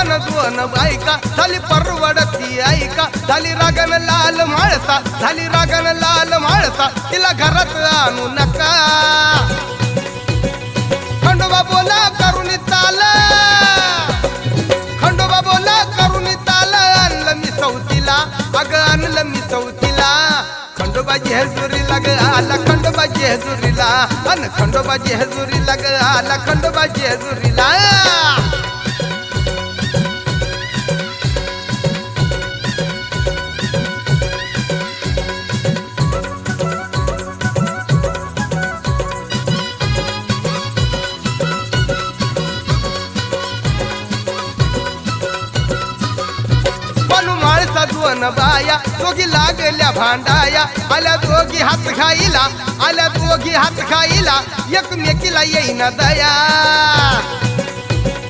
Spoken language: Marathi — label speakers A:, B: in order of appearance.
A: मन दोन बायका. झाली परवडती ऐका झाली रागन लाल माळसा. झाली रागन लाल माळसा. तिला घरात आणू नका. खंडोबा बोला करून चाल खंडोबा बोला करून चाल आणलं मी चौथीला अग आणलं मी चौथीला खंडोबाजी हजुरीला ग आला खंडोबाजी हजुरीला अन खंडोबाजी हजुरीला ग आला खंडोबाजी हजुरीला दोन बाया दोघी लागल्या भांडाया आल्या दोघी हात खाईला आल्या दोघी हात खाईला एकमेकीला येईना दया.